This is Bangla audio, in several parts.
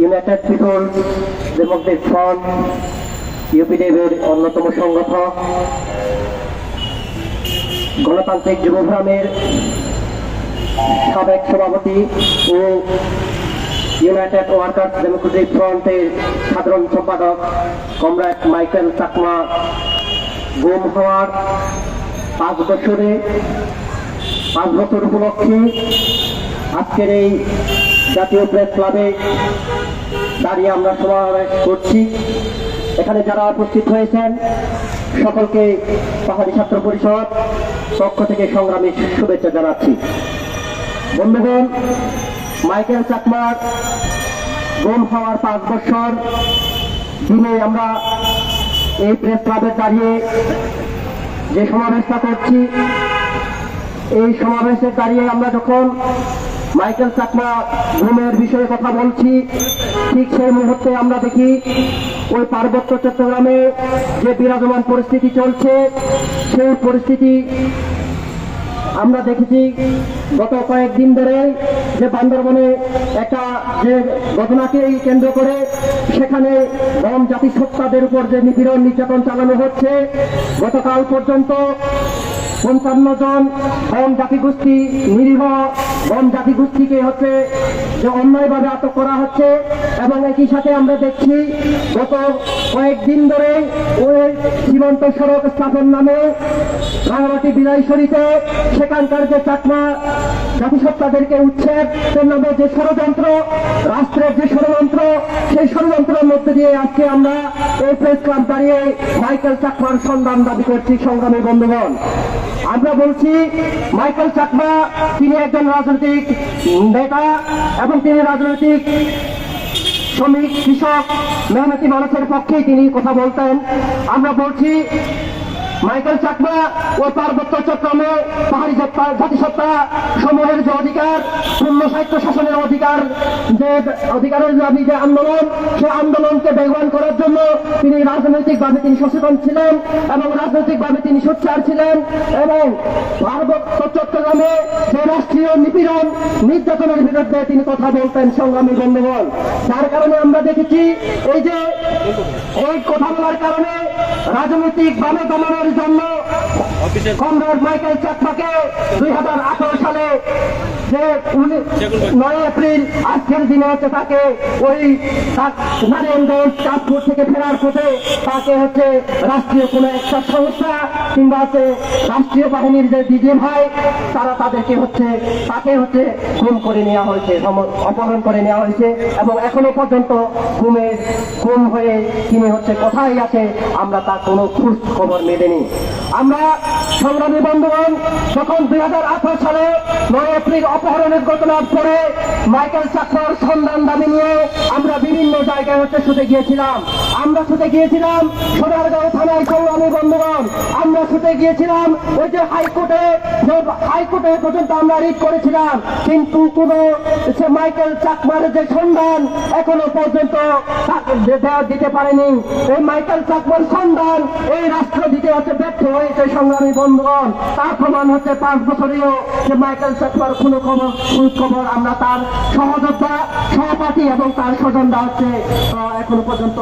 ইউনাইটেড পিপলস ডেমোক্রেটিক ফ্রন্ট ইউপিডিএফের অন্যতম সংগঠক, গণতান্ত্রিক যুবগ্রামের সাবেক সভাপতি ও ইউনাইটেড ওয়ার্কার্স ডেমোক্রেটিক ফ্রন্টের সাধারণ সম্পাদক কমরেড মাইকেল চাকমা গুম হওয়ার পাঁচ বছরে পাঁচ বছর উপলক্ষে আজকের এই জাতীয় প্রেস ক্লাবে দাঁড়িয়ে আমরা সমাবেশ করছি। এখানে যারা উপস্থিত হয়েছেন, সকলকে পাহাড়ি ছাত্র পরিষদ পক্ষ থেকে সংগ্রামী শুভেচ্ছা জানাচ্ছি। বন্ধুগণ, মাইকেল চাকমার গুম হওয়ার পাঁচ বছর দিনে আমরা এই প্রেস ক্লাবে দাঁড়িয়ে যে সমাবেশটা করছি, এই সমাবেশে দাঁড়িয়ে আমরা যখন মাইকেল চাকমা ঘুমের বিষয়ে কথা বলছি। ঠিক সেই মুহূর্তে আমরা দেখি ওই পার্বত্য চট্টগ্রামে যে বিরাজমান পরিস্থিতি চলছে, সেই পরিস্থিতি আমরা দেখেছি গত কয়েকদিন ধরে যে বান্দরবনে একটা যে ঘটনাকেই কেন্দ্র করে সেখানে গম জাতিসত্তাদের উপর যে নিপীড়ন নির্যাতন চালানো হচ্ছে, গতকাল পর্যন্ত পঞ্চান্ন জন বন জাতিগোষ্ঠী নিরীহ বন জাতিগোষ্ঠীকে হচ্ছে যে অন্যায়ভাবে আটক করা হচ্ছে এবং একই সাথে আমরা দেখছি গত কয়েকদিন ধরে ওই সীমান্ত সড়ক স্থাপন নামে রাঙামাটি বিলাইশরীতে সেখানকার যে চাকমা জাতিসত্তাদেরকে উচ্ছেদ নামে যে ষড়যন্ত্র, রাষ্ট্রের যে ষড়যন্ত্র, সেই ষড়যন্ত্রের মধ্যে দিয়ে আজকে আমরা এই প্রেস ক্লাব দাঁড়িয়ে মাইকেল চাকমার সন্ধান দাবি করছি সংগ্রামী বন্ধুগণ। আমরা বলছি, মাইকেল চাকমা, তিনি একজন রাজনৈতিক নেতা এবং তিনি রাজনৈতিক শ্রমিক, কৃষক, মেহনতি মানুষের পক্ষেই তিনি কথা বলতেন। আমরা বলছি মাইকেল চাকমা ও পার্বত্য চট্টগ্রামে পাহাড়ি সত্তা জাতিসত্তা সমূহের যে অধিকার, পূর্ণ সাহিত্য শাসনের অধিকার, যে অধিকারের দাবি, যে আন্দোলন, সে আন্দোলনকে বেগবান করার জন্য তিনি রাজনৈতিকভাবে তিনি সচেতন ছিলেন এবং রাজনৈতিকভাবে তিনি সোচ্চার ছিলেন এবং পার্বত্য চট্টগ্রামে যে রাষ্ট্রীয় নিপীড়ন, নির্যাতনের বিরুদ্ধে তিনি কথা বলতেন সংগ্রামী বন্ধুগণ। যার কারণে আমরা দেখেছি এই যে এই কথা বলার কারণে রাজনৈতিক ভাবে দমনের জন্য কমরেড মাইকেল চাকমাকে দুই হাজার আঠারো সালে যে নয় এপ্রিল আজকের দিনে হচ্ছে তাকে ওই নারায়ণগঞ্জ চাঁদপুর থেকে ফেরার পথে তাকে হচ্ছে রাষ্ট্রীয় কোনো একটা সংস্থা কিংবা হচ্ছে রাষ্ট্রীয় বাহিনীর যে ডিজি ভাই, তারা তাদেরকে হচ্ছে, তাকে হচ্ছে গুম করে নেওয়া হয়েছে অপহরণ করে নেওয়া হয়েছে এবং এখনও পর্যন্ত গুমে, গুম হয়ে তিনি হচ্ছে কোথায় আছে, আমরা তার কোনো খোঁজ খবর মেলেনি। আমরা সংগ্রামী বন্ধুগণ, সকল দুই হাজার আঠারো সালে নয় এপ্রিল অপহরণের ঘটনার পরে মাইকেল চাকর সন্ধান দাবি নিয়ে আমরা বিভিন্ন জায়গায় হচ্ছে ছুটে গিয়েছিলাম। আমরা ছুটে গিয়েছিলাম সোনারগাঁও থানায় সংগ্রামী বন্ধুগণ। আমরা ছুটে গিয়েছিলাম ওই যে হাইকোর্টে হাইকোর্টে পর্যন্ত আমরা রিট করেছিলাম। কিন্তু কোনো মাইকেল চাকমার যে সন্ধান এখনও পর্যন্ত দিতে পারেনি। এই মাইকেল চাকমার সন্ধান এই রাষ্ট্র দিতে হচ্ছে ব্যর্থ হয়েছে সংগ্রামী বন্ধুগণ। তার প্রমাণ হচ্ছে পাঁচ বছরেও যে মাইকেল চাকমার কোনো খবর খবর আমরা তার সহযোদ্ধা, সহপাঠী এবং তার স্বজনরা হচ্ছে এখনও পর্যন্ত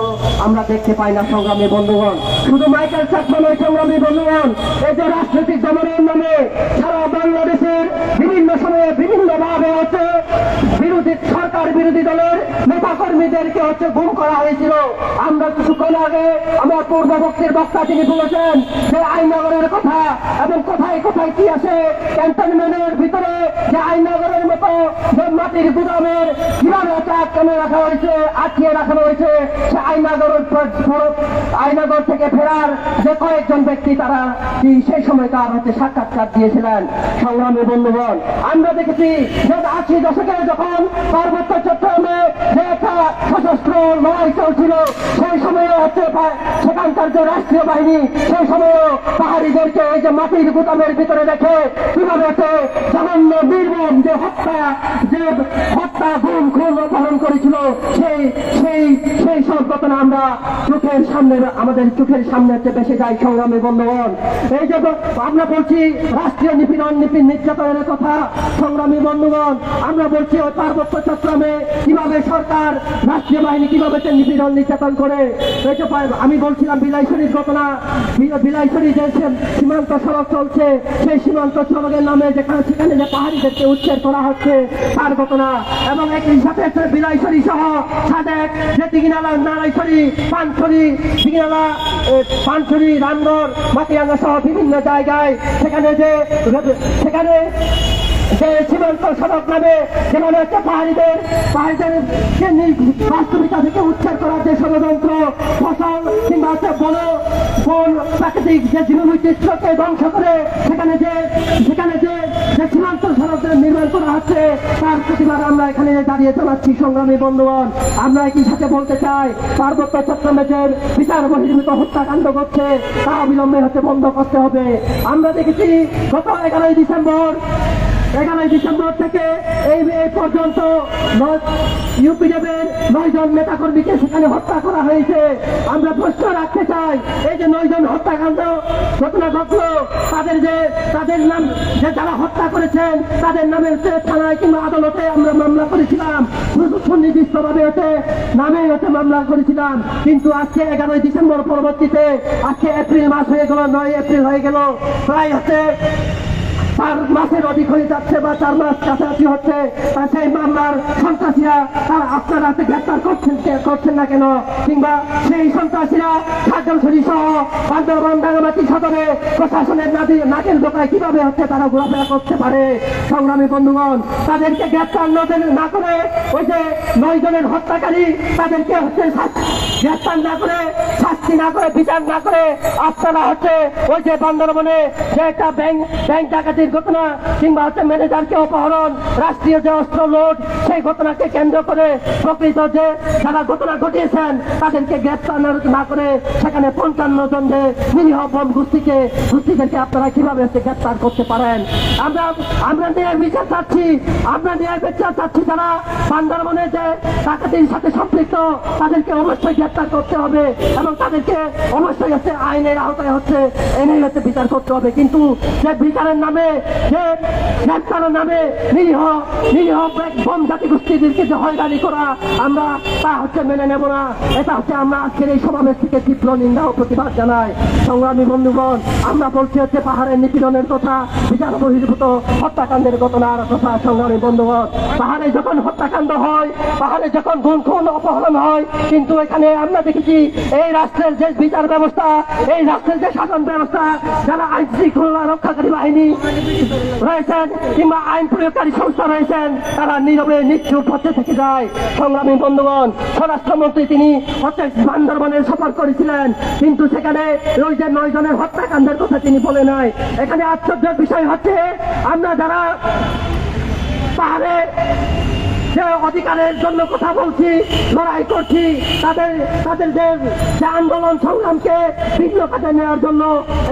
আমরা দেখতে পাই না সংগ্রামী বন্ধুগণ। শুধু মাইকেল চাকমা নয়, সংগ্রামী বন্ধুগণ, এই যে রাজনৈতিক দমনের নামে সারা বাংলাদেশের বিভিন্ন সময়ে বিভিন্ন ভাবে হচ্ছে বিরোধী সরকার বিরোধী দলের নেতা কর্মীদেরকে হচ্ছে গুম করা হয়েছিল। আমরা কিছুক্ষণ আগে আমার পূর্ববর্তীর বক্তা তিনি বলেছেন যে আইনগরের কথা এবং কোথায় কোথায় কি আছে। ক্যান্টনমেন্টের ভিতরে যে আইনগরের মতো যে মাটির গুদামের কীভাবে আটকানো রাখা হয়েছে, আটকিয়ে রাখানো হয়েছে, সে আইনগরের আইনগর থেকে ফেরার যে কয়েকজন ব্যক্তি তারা সেই সময় তার হচ্ছে সাক্ষাৎকার দিয়েছিলেন। সংগ্রামী বন্ধুগণ, আমরা দেখেছি আশি দশকে যখন পার্বত্য চট্টগ্রামে একটা সশস্ত্র লড়াই চলছিল, সেই হচ্ছে সেখানকার যে রাষ্ট্রীয় বাহিনী, সেই পাহাড়িদেরকে এই যে মাটির গুদামের ভিতরে কীভাবে জঘন্য নির্মম যে হত্যা যে হত্যা গুম খুন অপহরণ করেছিল, সেই সেই সেই সব ঘটনা আমরা চোখের সামনে, আমাদের চোখের সামনে হচ্ছে বেশি যায় সংগ্রামী বন্ধুগণ। এই যে আমরা বলছি রাষ্ট্রীয় নিপীড়ন, নিপীড় নির্যাতনের কথা, সংগ্রামী বন্ধুগণ, আমরা বলছি ওই পার্বত্য চট্টগ্রামে কীভাবে সরকার, রাষ্ট্রীয় বাহিনী কীভাবে নিপীড়ন নির্যাতন করে আমি বলছিলাম, বিলাইছড়ির ঘটনা, বি- বিলাইছড়ি যে সীমান্ত সড়ক চলছে, সেই সীমান্ত সড়কের নামে যেখানে সেখানে যে পাহাড়িদেরকে উচ্ছেদ করা হচ্ছে, তার ঘটনা। এবং একই সাথে বিলাইছড়ি সহ সাদেক, যে দিঘিনালা, নারাইছড়ি, পানছড়ি, দিঘিনালা পানছড়ি, রামগড় মাটিরাঙ্গা সহ বিভিন্ন জায়গায় সেখানে যে সেখানে যে সীমান্ত সড়ক নামে যেখানে হচ্ছে পাহাড়িদের পাহাড়িদের উচ্ছেদ করার ষড়যন্ত্র, ফসল কিংবা প্রাকৃতিক যে করে সেখানে যে সেখানে যে যে সীমান্ত নির্মাণ করা হচ্ছে, তার প্রতিবাদ আমরা এখানে দাঁড়িয়ে চালাচ্ছি। সংগ্রামী বন্ধুগণ, আমরা একই সাথে বলতে চাই, পার্বত্য চট্টগ্রামে বিচার বহির্ভূত হত্যাকাণ্ড করছে তা অবিলম্বে হচ্ছে বন্ধ করতে হবে। আমরা দেখেছি গত এগারোই ডিসেম্বর এগারোই ডিসেম্বর থেকে এই পর্যন্ত ইউপিডিএফের নয়জন নেতাকর্মীকে সেখানে হত্যা করা হয়েছে। আমরা প্রশ্ন রাখতে চাই, এই যে নয়জন হত্যাকাণ্ড ঘটনা ঘটলো, তাদের যে তাদের নাম যে যারা হত্যা করেছেন, তাদের নামে হচ্ছে থানায় কিংবা আদালতে আমরা মামলা করেছিলাম। সুনির্দিষ্টভাবে হচ্ছে নামে হচ্ছে মামলা করেছিলাম। কিন্তু আজকে এগারোই ডিসেম্বর পরবর্তীতে, আজকে এপ্রিল মাস হয়ে গেল, নয় এপ্রিল হয়ে গেল। প্রায় হচ্ছে চার মাসের অধিক হয়ে যাচ্ছে বা চার মাস কাছাকাছি হচ্ছে সেই মামলার সন্ত্রাসীরা হাতে গ্রেপ্তার করছেন করছেন না কেন? কিংবা সেই সন্ত্রাসীরা খাদ্যশরী সহ বান্দরবান রাঙামাটি সদরে প্রশাসনের নাদি নাকের দোকায় কীভাবে হচ্ছে তারা ঘোরাফেরা করতে পারে? সংগ্রামী বন্ধুগণ, তাদেরকে গ্রেপ্তার না করে ওই যে নয় জনের হত্যাকারী তাদেরকে হচ্ছে গ্রেপ্তার না করে, শাস্তি না করে, বিচার না করে আপনারা হচ্ছে ওই যে বান্দরবনে যে একটা ব্যাংক ব্যাংক ডাকাতির ঘটনা কিংবা হচ্ছে ম্যানেজারকে অপহরণ, রাষ্ট্রীয় যে অস্ত্র লোড সেই ঘটনাকে কেন্দ্র করে প্রকৃত যে যারা ঘটনা ঘটিয়েছেন, তাদেরকে গ্রেপ্তার না- করে সেখানে পঞ্চান্ন জন যে নিরীহ বন গোষ্ঠীকে, গোষ্ঠীদেরকে আপনারা কীভাবে হচ্ছে গ্রেপ্তার করতে পারেন? আমরা আমরা ন্যায় বিচার চাচ্ছি, আমরা ন্যায় বিচার চাচ্ছি যারা বান্দরবনে যে ডাকাতির সাথে সম্পৃক্ত, তাদেরকে অবশ্যই গ্রেপ্তার করতে হবে এবং তাদেরকে অবশ্যই হচ্ছে আইনের আওতায় হচ্ছে এনেই হচ্ছে বিচার করতে হবে। কিন্তু যে বিচারের নামে, যে গ্রেপ্তারের নামে নিরীহ নিরীহ বম জাতি গোষ্ঠীদেরকে যে হয়রানি করা আমরা, তা হচ্ছে মেনে নেব না। এটা হচ্ছে আমরা আজকের এই সমাবেশ থেকে তীব্র নিন্দা ও প্রতিবাদ জানাই। সংগ্রামী বন্ধুগণ, আমরা বলছি হচ্ছে পাহাড়ের নিপীড়নের কথা, বিচার বহির্ভূত হত্যাকাণ্ডের ঘটনার কথা, সংগ্রামী বন্ধুগণ। পাহাড়ে যখন হত্যাকাণ্ড হয়, পাহাড়ে যখন গুণ খুন অপহরণ হয়, কিন্তু এখানে আমরা দেখেছি, এই রাষ্ট্রের যে বিচার ব্যবস্থা, এই রাষ্ট্রের যে শাসন ব্যবস্থা, যারা আইন শৃঙ্খলা রক্ষাকারী বাহিনী রয়েছেন কিংবা আইন প্রয়োগকারী সংস্থা রয়েছেন, তারা নীরবে নিশ্চুপ হচ্ছে থেকে যায়। সংগ্রামী বন্ধুগণ, স্বরাষ্ট্রমন্ত্রী তিনি হচ্ছে বান্দরবনের সফর করেছিলেন, কিন্তু সেখানে ওই যে নয় জনের হত্যাকাণ্ডের কথা তিনি বলে নাই। এখানে আশ্চর্যের বিষয় হচ্ছে, আমরা যারা পাহাড়ে যে অধিকারের জন্য কথা বলছি, লড়াই করছি, তাদের তাদের যে আন্দোলন সংগ্রামকে ভিন্ন কাজে নেওয়ার জন্য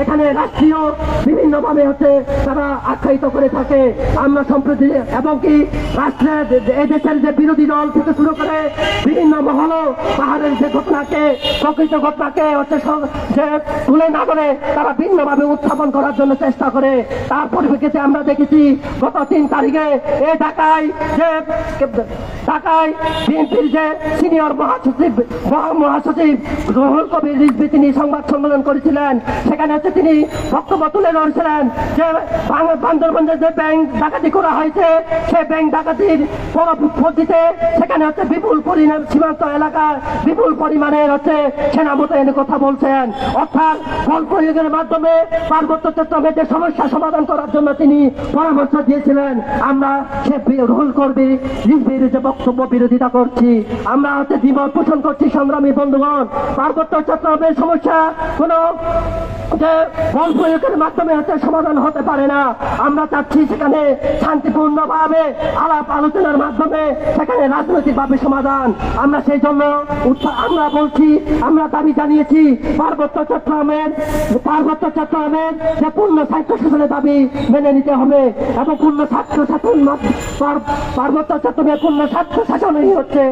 এখানে রাষ্ট্রীয় বিভিন্নভাবে হচ্ছে তারা আখ্যায়িত করে থাকে। আমরা সম্প্রতি এবং কি রাষ্ট্রের এদেশের যে বিরোধী দল থেকে শুরু করে বিভিন্ন মহল পাহাড়ের যে ঘটনাকে, প্রকৃত ঘটনাকে হচ্ছে যে তুলে না করে তারা ভিন্নভাবে উত্থাপন করার জন্য চেষ্টা করে। তার পরিপ্রেক্ষিতে আমরা দেখেছি, গত তিন তারিখে এ ঢাকায় যে 不 ঢাকায় বিএনপির যে সিনিয়র মহাসচিব মহাসচিব রহুল কবির তিনি সংবাদ সম্মেলন করেছিলেন। সেখানে হচ্ছে তিনি বক্তব্য তুলে ধরেছিলেন যে বাং- বান্দরবনে যে ব্যাংক ডাকাতি করা হয়েছে সেই ব্যাংক ডাকাতির পরবর্তীতে সেখানে হচ্ছে বিপুল পরিমাণ সীমান্ত এলাকায় বিপুল পরিমাণের হচ্ছে সেনা মোতায়েনের কথা বলছেন। অর্থাৎ বল প্রয়োগের মাধ্যমে পার্বত্য চট্টগ্রামের যে সমস্যা সমাধান করার জন্য তিনি পরামর্শ দিয়েছিলেন। আমরা সে রুল করবি যে বক্তব্য বিরোধিতা করছি। আমরা হচ্ছে জীবন পোষণ করছি সংগ্রামী বন্ধুগণ। পার্বত্য চট্টগ্রামের সমস্যা কোনো যে বল মাধ্যমে হচ্ছে সমাধান হতে পারে না। আমরা চাচ্ছি সেখানে শান্তিপূর্ণভাবে আলাপ আলোচনার মাধ্যমে সেখানে রাজনৈতিকভাবে সমাধান। আমরা সেই জন্য আমরা বলছি, আমরা দাবি জানিয়েছি, পার্বত্য চট্টগ্রামের পার্বত্য চট্টগ্রামের যে পূর্ণ সাহিত্য শাসনের দাবি মেনে নিতে হবে এবং পূর্ণ ছাত্র ছাত্র পার্বত্য চট্টগ্রামের পূর্ণ ছাত্র শাসনই হচ্ছে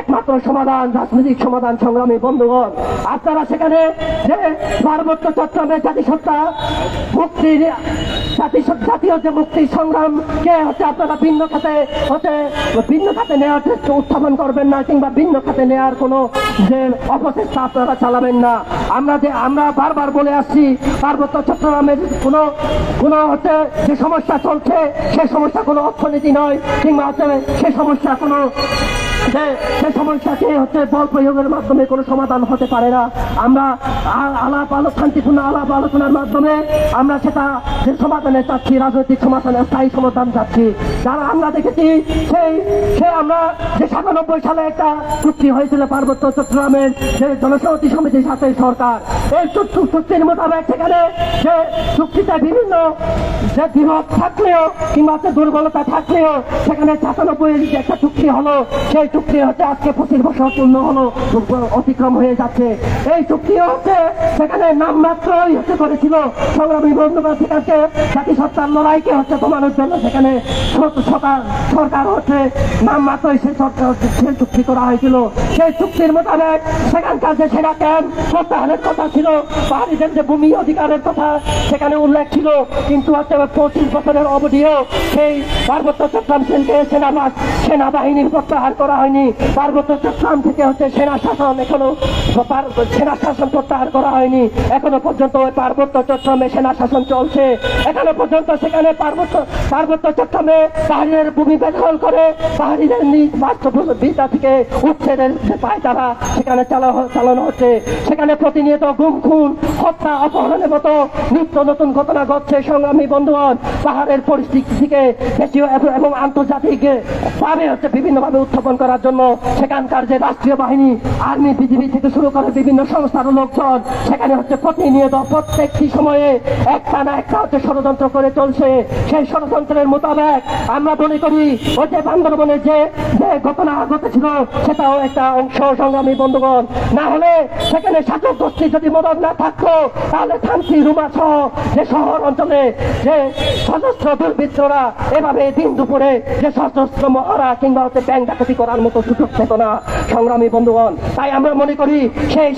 একমাত্র সমাধান, রাজনৈতিক সমাধান সংগ্রামী বন্ধুগণ। আপনারা সেখানে যে পার্বত্য চট্টগ্রামের জাতিসত্তা মুক্তির জাতি জাতীয় যে মুক্তি সংগ্রামকে হচ্ছে আপনারা ভিন্ন খাতে? হচ্ছে ভিন্ন খাতে নেওয়ার চেষ্টা উত্থাপন করবেন না, কিংবা ভিন্ন খাতে নেওয়ার কোনো যে অপচেষ্টা আপনারা চালাবেন না। আমরা যে, আমরা বারবার বলে আসছি, পার্বত্য চট্টগ্রামের কোনো কোনো হচ্ছে যে সমস্যা চলছে, সে সমস্যা কোনো অর্থনীতি নয়, কিংবা হচ্ছে সে সমস্যা কোনো যে, সে সমস্যাকে হচ্ছে বল প্রয়োগের মাধ্যমে কোনো সমাধান হতে পারে না। আমরা আলাপ আলো শান্তিপূর্ণ আলাপ আলোচনার মাধ্যমে আমরা সেটা যে সমাধানে চাচ্ছি রাজনৈতিক সমাধানে, স্থায়ী সমাধান চাচ্ছি যারা আমরা দেখেছি, সেই সে আমরা যে সাতানব্বই সালে একটা চুক্তি হয়েছিল পার্বত্য চট্টগ্রামের যে জনসংহতি সমিতির সাথে সরকার। এই চুক্তি- চুক্তির মোতাবেক সেখানে যে চুক্তিতে বিভিন্ন যে বিরোধ থাকলেও কিংবা হচ্ছে দুর্বলতা থাকলেও সেখানে সাতানব্বই যে একটা চুক্তি হলো, সেই চুক্তি হচ্ছে আজকে পঁচিশ বছর পূর্ণ হলো, অতিক্রম হয়ে যাচ্ছে। এই চুক্তি হচ্ছে সেখানে নামমাত্রই হচ্ছে করেছিল সংগ্রামী বন্ধুরা সেখানে জাতিসত্তার লড়াইকে হচ্ছে প্রমাণের জন্য? সেখানে সরকার হচ্ছে নামমাত্রই সেই সরকার সেই চুক্তি করা হয়েছিল। সেই চুক্তির মোতাবেক সেখানকার যে সেনা ক্যাম্প প্রত্যাহারের কথা ছিল, পাহাড়িদের যে ভূমি অধিকারের কথা সেখানে উল্লেখ ছিল। কিন্তু হচ্ছে পঁচিশ বছরের অবধিও সেই পার্বত্য চট্টগ্রাম সেনকে সেনাবাস, সেনাবাহিনীর প্রত্যাহার করা হয়নি। পার্বত্য চট্টগ্রাম থেকে হচ্ছে সেনা শাসন এখনও সেনা শাসন প্রত্যাহার করা হয়নি। এখনও পর্যন্ত ওই পার্বত্য চট্টগ্রামে সেনা শাসন চলছে। এখনও পর্যন্ত সেখানে পার্বত্য পার্বত্য চট্টগ্রামে পাহাড়িদের ভূমি বেদখল করে, পাহাড়িদের নিজ বিদ্যা থেকে উচ্ছেদের যে পায়তারা, সেখানে চালানো হচ্ছে। সেখানে প্রতিনিয়ত গুম, খুন, হত্যা, অপহরণের মতো নিত্য নতুন ঘটনা ঘটছে। সংগ্রামী বন্ধুগণ, পাহাড়ের পরিস্থিতি থেকে দেশীয় এবং আন্তর্জাতিক ভাবে হচ্ছে বিভিন্নভাবে উত্থাপন করার জন্য। সেখানকার যে রাষ্ট্রীয় বাহিনী, আর্মি, বিজিবি থেকে শুরু করে বিভিন্ন সংস্থার লোকজন, সেখানে হচ্ছে প্রতিনিয়ত প্রত্যেকটি সময়ে একটা না একটা হচ্ছে ষড়যন্ত্র করে চলছে, সেই ষড়যন্ত্রের মোতাবেক আমরা মনে করি ওই যে বান্দরবনের যে যে ঘটনা ঘটেছিল, সেটাও একটা অংশ সংগ্রামী বন্ধুগণ। না হলে সেখানে শাসক গোষ্ঠী যদি মদত না থাকতো, তাহলে থানসি রুমা সহ যে শহর অঞ্চলে যে সশস্ত্র দুর্বৃত্তরা এভাবে দিন দুপুরে যে সশস্ত্র মহারা কিংবা হচ্ছে ব্যাংক ডাকাতি করার মতো সুযোগ পেত না, সংগ্রামী বন্ধুগণ। তাই আমরা মনে করি, সেই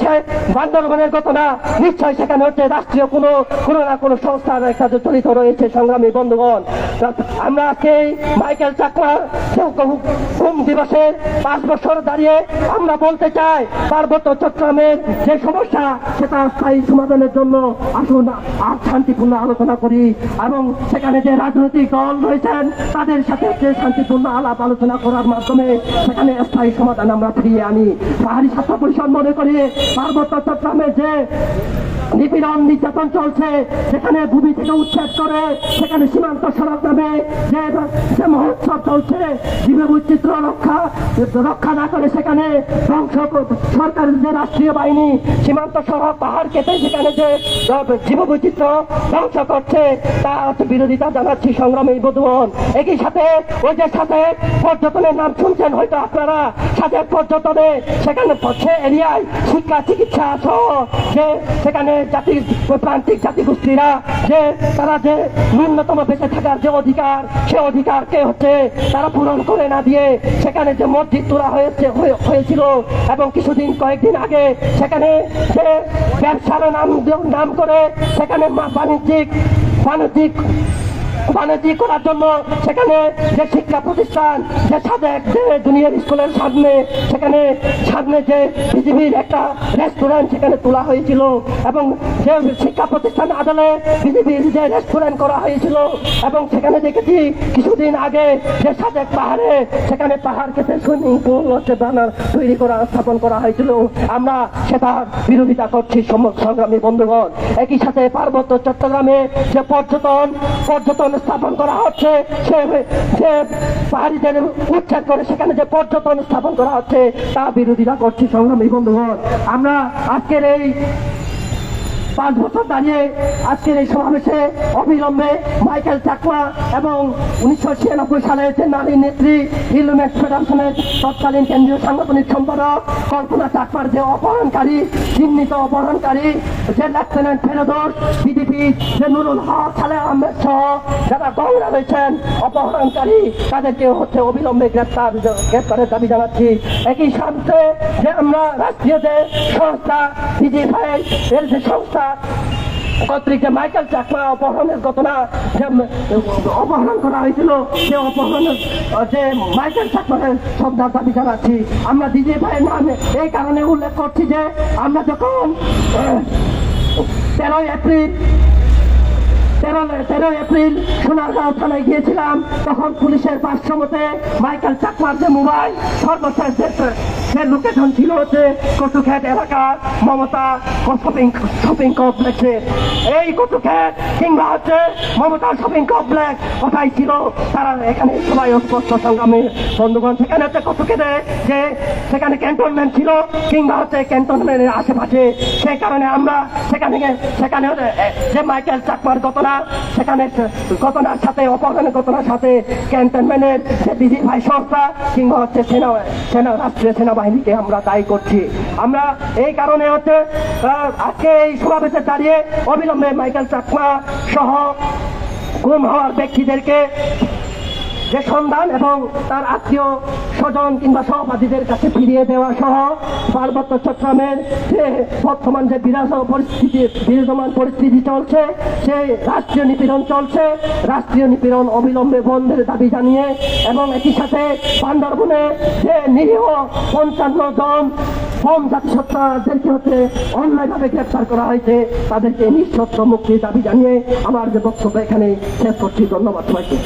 বান্দরবনের ঘটনা নিশ্চয় সেখানে হচ্ছে রাষ্ট্রীয় কোনো কোনো না কোনো সংস্থার একটা জড়িত রয়েছে সংগ্রামী বন্ধুগণ। আমরা মাইকেল দিবসের পাঁচ বছর দাঁড়িয়ে আমরা বলতে চাই, পার্বত্য চট্টগ্রামের যে সমস্যা, সেটা স্থায়ী সমাধানের জন্য আসুন আর শান্তিপূর্ণ আলোচনা করি এবং সেখানে যে রাজনৈতিক দল রয়েছেন, তাদের সাথে যে শান্তিপূর্ণ আলাপ আলোচনা করার মাধ্যমে সেখানে স্থায়ী সমাধান আমরা ফিরিয়ে আনি। পাহাড়ি স্বাস্থ্য পরিষদ মনে করি, পার্বত্য চট্টগ্রামে যে নিপীড়ন নির্যাতন চলছে, সেখানে ভূমি থেকে উচ্ছেদ করে সেখানে সীমান্ত সড়ক নামে যে মহোৎসব চলছে জীব বৈচিত্র্য রক্ষা রক্ষা না করে সেখানে ধ্বংস কর- সরকারের যে রাষ্ট্রীয় বাহিনী, সীমান্ত সড়ক, পাহাড় কেটে সেখানে যে জীব বৈচিত্র্য ধ্বংস করছে তা বিরোধিতা জানাচ্ছি সংগ্রামী বধুবন। একই সাথে ওই যে সাথে পর্যটনের নাম শুনছেন হয়তো আপনারা, সাথে পর্যটনে সেখানে সে এরিয়ায় শিক্ষা, চিকিৎসা সহ যে সেখানে জাতি প্রান্তিক জাতিগোষ্ঠীরা, যে তারা যে ন্যূনতম বেঁচে থাকার যে অধিকার, সে অধিকার কে হচ্ছে? তারা পূরণ করে না দিয়ে সেখানে যে মসজিদ তোলা হয়েছে, হয়ে- হয়েছিল এবং কিছুদিন কয়েকদিন আগে সেখানে সে ব্যবসার নাম নাম করে সেখানে বাণিজ্যিক বাণিজ্যিক বাণিজ্যিক করার জন্য সেখানে যে শিক্ষা প্রতিষ্ঠান, যে সাদেক যে জুনিয়র স্কুলের সামনে, সেখানে সামনে যে বিজিবির একটা রেস্টুরেন্ট সেখানে তোলা হয়েছিল এবং যে শিক্ষা প্রতিষ্ঠান আদলে বিজিবির যে রেস্টুরেন্ট করা হয়েছিল এবং সেখানে দেখেছি কিছুদিন আগে যে সাদেক পাহাড়ে, সেখানে পাহাড় কেটে সুইমিং পুল হচ্ছে ব্যানার তৈরি করা, স্থাপন করা হয়েছিল। আমরা সেটা বিরোধিতা করছি সংগ্রামী বন্ধুগণ। একই সাথে পার্বত্য চট্টগ্রামে যে পর্যটন পর্যটন স্থাপন করা হচ্ছে, সে যে পাহাড়িদের উচ্ছেদ করে সেখানে যে পর্যটন স্থাপন করা হচ্ছে, তা বিরোধীরা করছে সংগ্রামী বন্ধুগণ। আমরা আজকের এই পাঁচ বছর দাঁড়িয়ে আজকের এই সমাবেশে অবিলম্বে মাইকেল চাকমা এবং উনিশশো ছিয়ানব্বই সালে যে নারী নেত্রী হিলমেট ফেডারেশনের তৎকালীন কেন্দ্রীয় সাংগঠনিক সম্পাদক কল্পনা চাকমার যে অপহরণকারী, চিহ্নিত অপহরণকারী, যে লেফটেন্যান্ট ফেরদোস, বিডিপি, যে নুরুল হক সালে আহমেদ সহ যারা গঙ্গা রয়েছেন, অপহরণকারী, তাদেরকে হচ্ছে অবিলম্বে গ্রেপ্তার, গ্রেপ্তারের দাবি জানাচ্ছি। একই সাথে যে আমরা রাষ্ট্রীয় যে সংস্থা যে সংস্থা কর্তৃক যে মাইকেল চাকমা অপহরণের ঘটনা যে অপহরণ করা হয়েছিল সে অপহরণের যে মাইকেল চাকমাকে দাবি জানাচ্ছি। আমরা দিদি ভাইয়ের নামে এই কারণে উল্লেখ করছি যে, আমরা যখন তেরোই এপ্রিল, তেরো, তেরোই এপ্রিল সোনারগাঁও থানায় গিয়েছিলাম, তখন পুলিশের ভাষ্য মতে মাইকেল চাকমার যে মোবাইল, সর্বশেষ যে- যে লোকেশন ছিল হচ্ছে কচুখ্যাট এলাকার মমতা শপিং শপিং কমপ্লেক্সে এই কচুখ্যাট কিংবা হচ্ছে মমতা শপিং কমপ্লেক্স কোথায় ছিল, তারা এখানে সবাই স্পষ্ট সংগ্রামে বন্ধুগণ। সেখানে হচ্ছে কচুখ্যাটে যে সেখানে ক্যান্টনমেন্ট ছিল, কিংবা হচ্ছে ক্যান্টনমেন্টের আশেপাশে। সেই কারণে আমরা সেখানে সেখানে যে মাইকেল চাকমার ঘটনা, সেখানে ঘটনার সাথে, অপহরণের ঘটনার সাথে ক্যান্টনমেন্টের যে ডিজি ভাই সংস্থা, কিংবা হচ্ছে সেনা সেনা, রাষ্ট্রীয় সেনাবাহিনীকে আমরা দায়ী করছি। আমরা এই কারণে হচ্ছে আজকে এই সমাবেশে দাঁড়িয়ে অবিলম্বে মাইকেল চাকমা সহ গুম হওয়ার ব্যক্তিদেরকে যে সন্ধান এবং তার আত্মীয় স্বজন কিংবা সহপাঠীদের কাছে ফিরিয়ে দেওয়া সহ পার্বত্য চট্টগ্রামের যে বর্তমান যে বিরাজ পরিস্থিতি, বিরাজমান পরিস্থিতি চলছে, সেই রাষ্ট্রীয় নিপীড়ন চলছে। রাষ্ট্রীয় নিপীড়ন অবিলম্বে বন্ধের দাবি জানিয়ে এবং একই সাথে বান্দরবনে যে নিরীহ পঞ্চান্ন জন কম জাতিসত্তাদেরকে হচ্ছে অন্যায়ভাবে গ্রেপ্তার করা হয়েছে, তাদেরকে নিঃশর্ত মুক্তির দাবি জানিয়ে আমার যে বক্তব্য এখানে শেষ করছি। ধন্যবাদ সবাইকে।